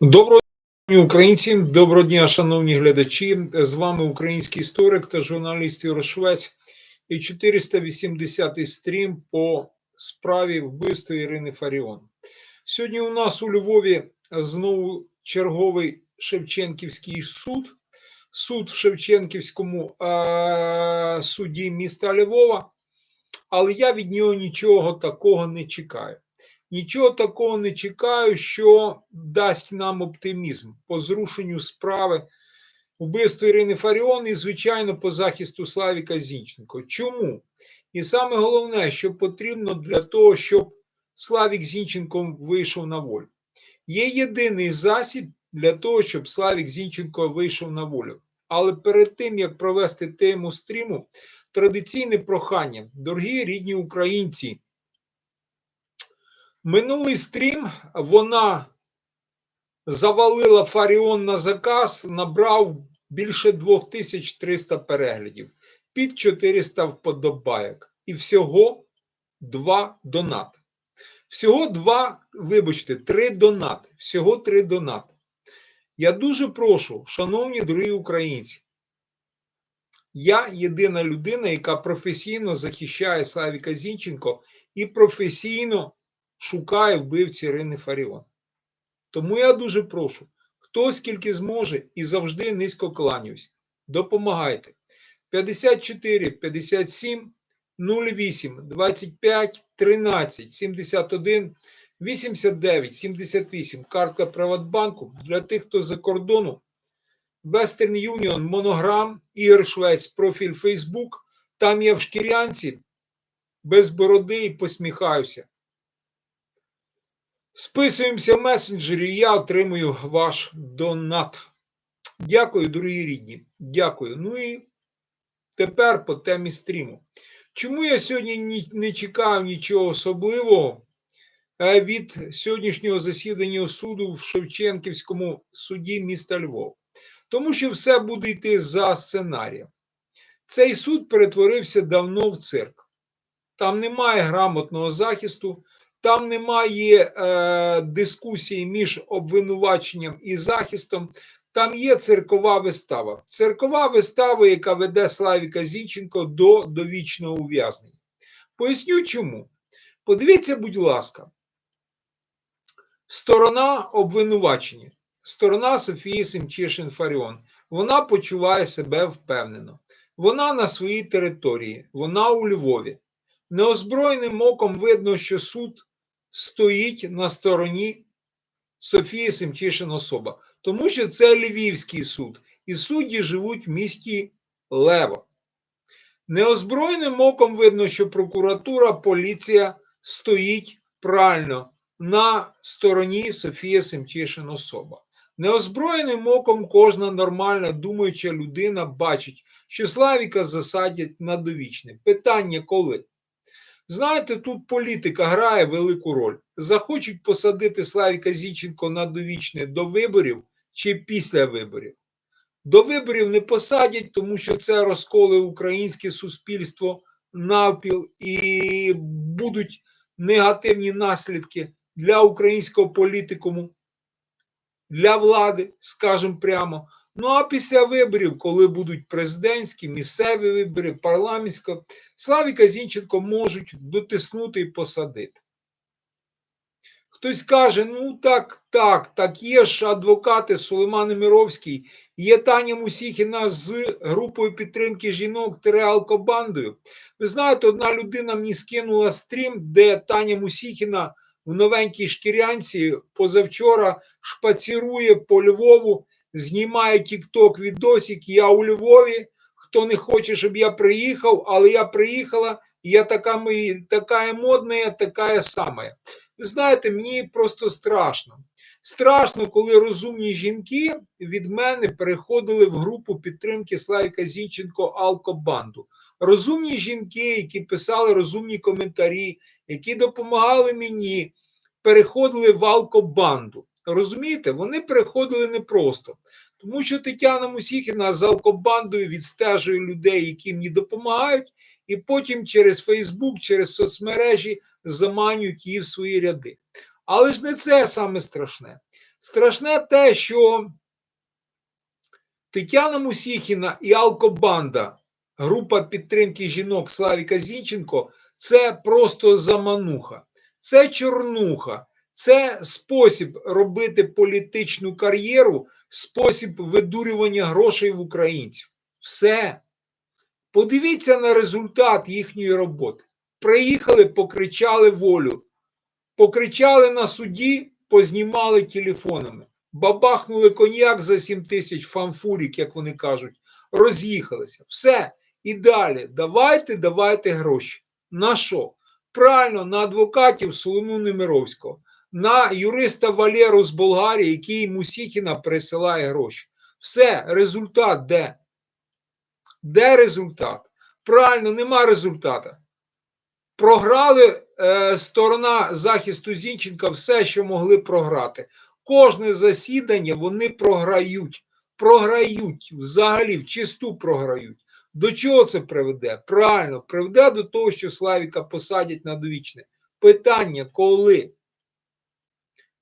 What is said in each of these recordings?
Доброго дня, українці, доброго дня, шановні глядачі. З вами український історик та журналіст Єрошвець і 480-й стрім по справі вбивства Ірини Фаріон. Сьогодні у нас у Львові знову черговий Шевченківський суд. Суд в Шевченківському е- суді міста Львова, але я від нього нічого такого не чекаю. Нічого такого не чекаю, що дасть нам оптимізм по зрушенню справи вбивства Ірини Фаріон і, звичайно, по захисту Славіка Зінченко. Чому? І саме головне, що потрібно для того, щоб Славік Зінченко вийшов на волю. Є єдиний засіб для того, щоб Славік Зінченко вийшов на волю. Але перед тим, як провести тему стріму, традиційне прохання, дорогі рідні українці. Минулий стрім вона завалила Фаріон на заказ, набрав більше 2300 переглядів, під 400 вподобайок. І всього два донати. Всього два, вибачте, три донати. Всього три донати. Я дуже прошу, шановні дорогі українці. Я єдина людина, яка професійно захищає Славіка Зінченко і професійно шукає вбивці Ірини Фаріон. Тому я дуже прошу, хто скільки зможе і завжди низько кланяюсь. Допомагайте. 54 57 08 25 13 71 89 78. Картка Приватбанку для тих, хто за кордону. Western Union, Монограм, Ігор Швець, профіль Facebook. Там я в шкірянці без бороди і посміхаюся. Списуємося в месенджері, я отримую ваш донат. Дякую, дорогі рідні. Дякую. Ну і тепер по темі стріму. Чому я сьогодні не чекав нічого особливого е, від сьогоднішнього засідання суду в Шевченківському суді міста Львов? Тому що все буде йти за сценарієм. Цей суд перетворився давно в цирк. Там немає грамотного захисту, там немає е, дискусії між обвинуваченням і захистом. Там є циркова вистава. Циркова вистава, яка веде Славіка Зінченко до довічного ув'язнення. Поясню чому. Подивіться, будь ласка, сторона обвинувачення, сторона Софії Семчишин Фаріон, вона почуває себе впевнено. Вона на своїй території, вона у Львові. Неозброєним оком видно, що суд стоїть на стороні Софії Семчишин особа, тому що це Львівський суд, і судді живуть в місті Лево. Неозброєним оком видно, що прокуратура, поліція стоїть правильно на стороні Софії Семчишин особа. Неозброєним оком кожна нормальна думаюча людина бачить, що Славіка засадять на довічне. Питання коли? Знаєте, тут політика грає велику роль. Захочуть посадити Славіка Зінченко на довічне до виборів чи після виборів. До виборів не посадять, тому що це розколи українське суспільство навпіл і будуть негативні наслідки для українського політикуму, для влади, скажімо прямо. Ну а після виборів, коли будуть президентські, місцеві вибори, парламентські, Славіка Зінченко можуть дотиснути і посадити. Хтось каже, ну так, так, так, є ж адвокати Сулейман Міровський, є Таня Мусіхіна з групою підтримки жінок Тереалкобандою. Ви знаєте, одна людина мені скинула стрім, де Таня Мусіхіна в новенькій шкірянці позавчора шпацірує по Львову знімає тік-ток відосик, я у Львові. Хто не хоче, щоб я приїхав, але я приїхала, і я така така модна, така сама. Ви знаєте, мені просто страшно. Страшно, коли розумні жінки від мене переходили в групу підтримки Славіка Зінченко Алкобанду. Розумні жінки, які писали розумні коментарі, які допомагали мені, переходили в Алкобанду. Розумієте, вони переходили непросто, тому що Тетяна Мусіхіна з алкобандою відстежує людей, які мені допомагають, і потім через Фейсбук, через соцмережі заманюють її в свої ряди. Але ж не це саме страшне. Страшне те, що Тетяна Мусіхіна і Алкобанда, група підтримки жінок Славіка Зінченко, це просто замануха, це чорнуха, це спосіб робити політичну кар'єру, спосіб видурювання грошей в українців. Все. Подивіться на результат їхньої роботи. Приїхали, покричали волю, покричали на суді, познімали телефонами, бабахнули коньяк за 7 тисяч фанфурік, як вони кажуть, роз'їхалися. Все. І далі. Давайте, давайте гроші. На що? Правильно, на адвокатів Солому Немировського, на юриста Валеру з Болгарії, який Мусіхіна присилає гроші. Все, результат де? Де результат? Правильно, нема результата. Програли е, сторона захисту Зінченка все, що могли програти. Кожне засідання вони програють. Програють, взагалі в чисту програють. До чого це приведе? Правильно, приведе до того, що Славіка посадять на довічне. Питання коли?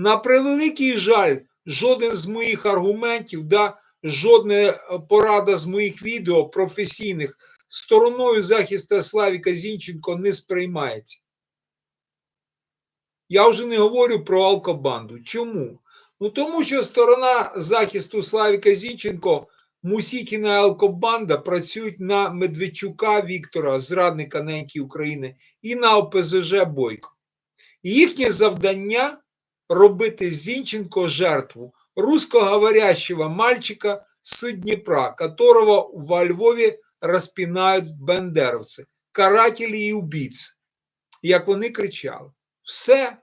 На превеликий жаль, жоден з моїх аргументів, да, жодна е, порада з моїх відео професійних стороною захисту Славіка Зінченко не сприймається. Я вже не говорю про алкобанду. Чому? Ну тому що сторона захисту Славіка Зінченко, Мусікіна і Алкобанда працюють на Медведчука Віктора, зрадника неньки України, і на ОПЗЖ Бойко. Їхнє завдання робити з Зінченко жертву русскоговорящего мальчика с Днепра, которого во Львові розпінають бендеровці, карателі і убійці, як вони кричали. Все,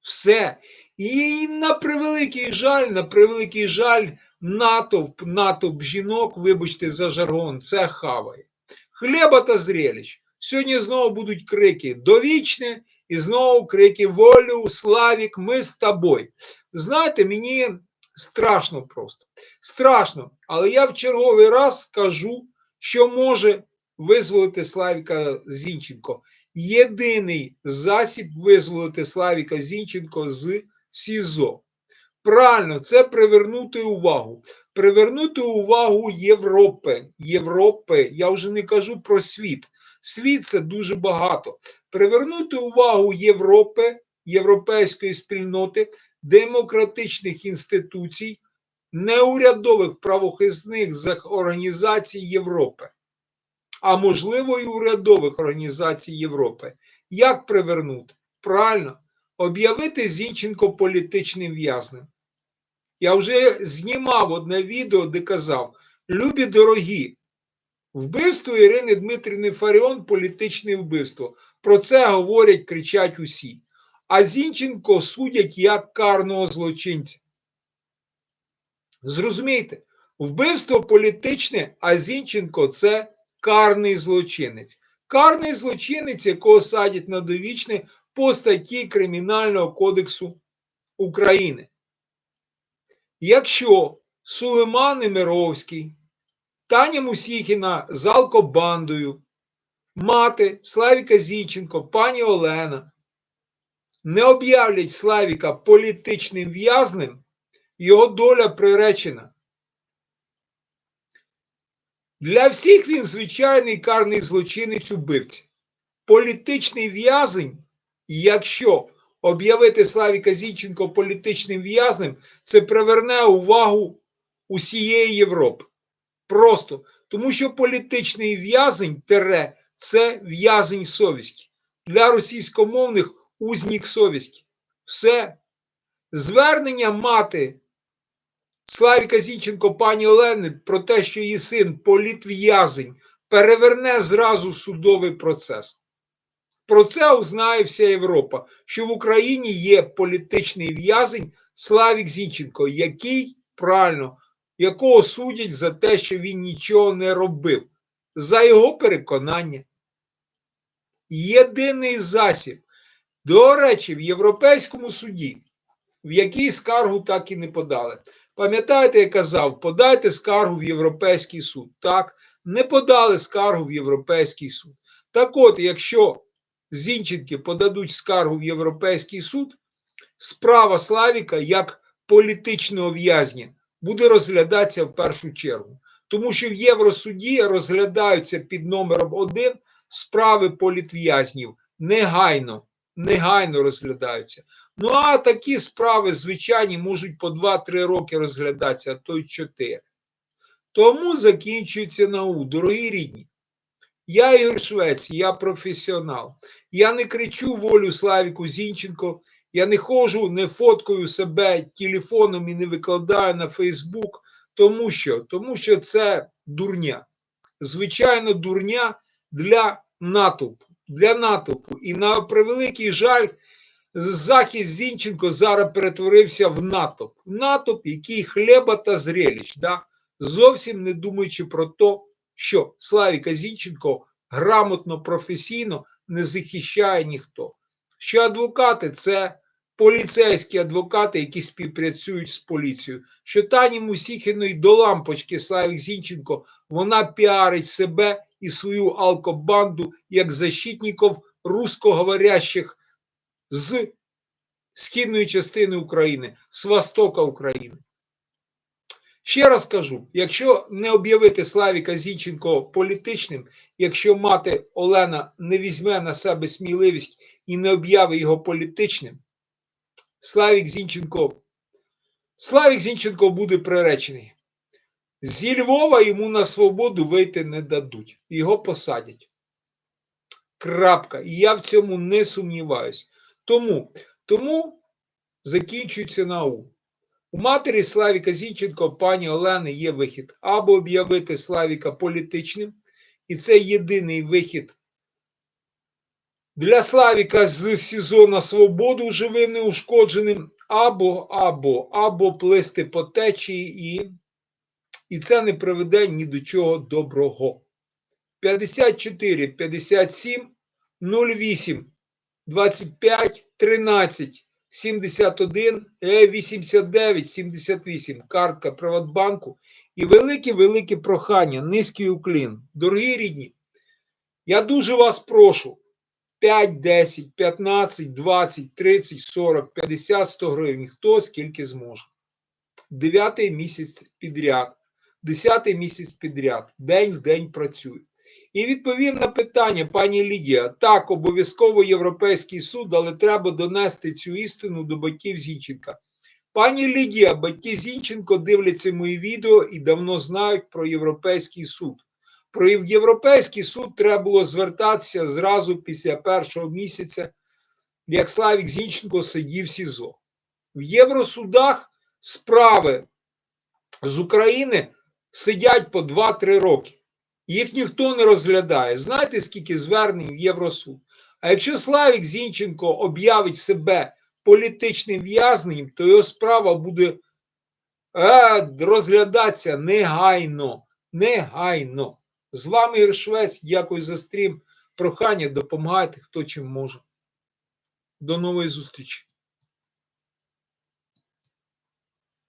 все. І на превеликий жаль, на превеликий жаль, натовп, натовп жінок, вибачте за жаргон, це хаває. Хліба та зрелищ. Сьогодні знову будуть крики довічне, і знову крики волю, Славік, ми з тобою. Знаєте, мені страшно просто. Страшно. Але я в черговий раз скажу, що може визволити Славіка Зінченко. Єдиний засіб визволити Славіка Зінченко з СІЗО. Правильно, це привернути увагу. Привернути увагу Європи. Європи. Я вже не кажу про світ. Світ це дуже багато. Привернути увагу Європи, європейської спільноти, демократичних інституцій, неурядових правохисних організацій Європи, а можливо, і урядових організацій Європи. Як привернути? Правильно, об'явити Зінченко політичним в'язнем. Я вже знімав одне відео, де казав: любі дорогі, вбивство Ірини Дмитрівни Фаріон політичне вбивство. Про це говорять, кричать усі. А Зінченко судять як карного злочинця. Зрозумійте, вбивство політичне, а Зінченко це карний злочинець. Карний злочинець, якого садять на довічне по статті Кримінального кодексу України. Якщо Сулейман Немировський, Таня Мусіхіна з алкобандою, мати Славіка Зінченко, пані Олена не об'являть Славіка політичним в'язнем, його доля приречена. Для всіх він звичайний карний злочинець убивця. Політичний в'язень, якщо об'явити Славіка Зінченко політичним в'язнем, це приверне увагу усієї Європи. Просто тому, що політичний в'язень тере це в'язень совісті. Для російськомовних узнік совісті. Все. Звернення мати Славіка Зінченко пані Олени про те, що її син політв'язень, переверне зразу судовий процес. Про це узнає вся Європа, що в Україні є політичний в'язень Славік Зінченко, який правильно, якого судять за те, що він нічого не робив, за його переконання. Єдиний засіб, до речі, в Європейському суді, в який скаргу так і не подали. Пам'ятаєте, я казав, подайте скаргу в Європейський суд. Так, не подали скаргу в Європейський суд. Так от, якщо Зінченки подадуть скаргу в Європейський суд, справа Славіка як політичного в'язня буде розглядатися в першу чергу. Тому що в Євросуді розглядаються під номером один справи політв'язнів негайно, негайно розглядаються. Ну а такі справи, звичайні, можуть по 2-3 роки розглядатися, а то й 4. Тому закінчується НАУ, дорогі рідні. Я Ігор Швець, я професіонал. Я не кричу волю Славіку Зінченко. Я не ходжу, не фоткаю себе телефоном і не викладаю на Фейсбук. Тому що, тому що це дурня. Звичайно, дурня для натовпу. Для натовпу. І на превеликий жаль, захист Зінченко зараз перетворився в натовп. Натовп, який хліба та зрелищ. Да? Зовсім не думаючи про те, що Славіка Зінченко грамотно, професійно не захищає ніхто. Що адвокати це поліцейські адвокати, які співпрацюють з поліцією. Що Тані Мусіхіної до лампочки Славік Зінченко вона піарить себе і свою алкобанду як защитників русскоговорящих з східної частини України, з востока України. Ще раз кажу: якщо не об'явити Славіка Зінченко політичним, якщо мати Олена не візьме на себе сміливість і не об'явить його політичним, Славік Зінченко, Славік Зінченко буде приречений. Зі Львова йому на свободу вийти не дадуть, його посадять. Крапка. І я в цьому не сумніваюсь. Тому, тому закінчується наука. У матері Славіка Зінченко, пані Олени, є вихід або об'явити Славіка політичним, і це єдиний вихід для Славіка з СІЗО на свободу живим неушкодженим, або, або, або плисти по течії, і, і це не приведе ні до чого доброго. 54, 57, 08, 25, 13. 71 89 78 картка Приватбанку і велике-велике прохання, низький уклін. Дорогі рідні, я дуже вас прошу 5, 10, 15, 20, 30, 40, 50, 100 гривень, хто скільки зможе. Дев'ятий місяць підряд, десятий місяць підряд, день в день працюю. І відповім на питання, пані Лідія. Так, обов'язково Європейський суд, але треба донести цю істину до батьків Зінченка. Пані Лідія, батьки Зінченко дивляться мої відео і давно знають про Європейський суд. Про Європейський суд треба було звертатися зразу після першого місяця, як Славік Зінченко сидів в СІЗО. В Євросудах справи з України сидять по 2-3 роки. Їх ніхто не розглядає. Знаєте, скільки звернень в Євросуд? А якщо Славік Зінченко об'явить себе політичним в'язненням, то його справа буде е, розглядатися негайно. Негайно. З вами Ігор Швець. Дякую за стрім. Прохання, допомагайте, хто чим може. До нової зустрічі.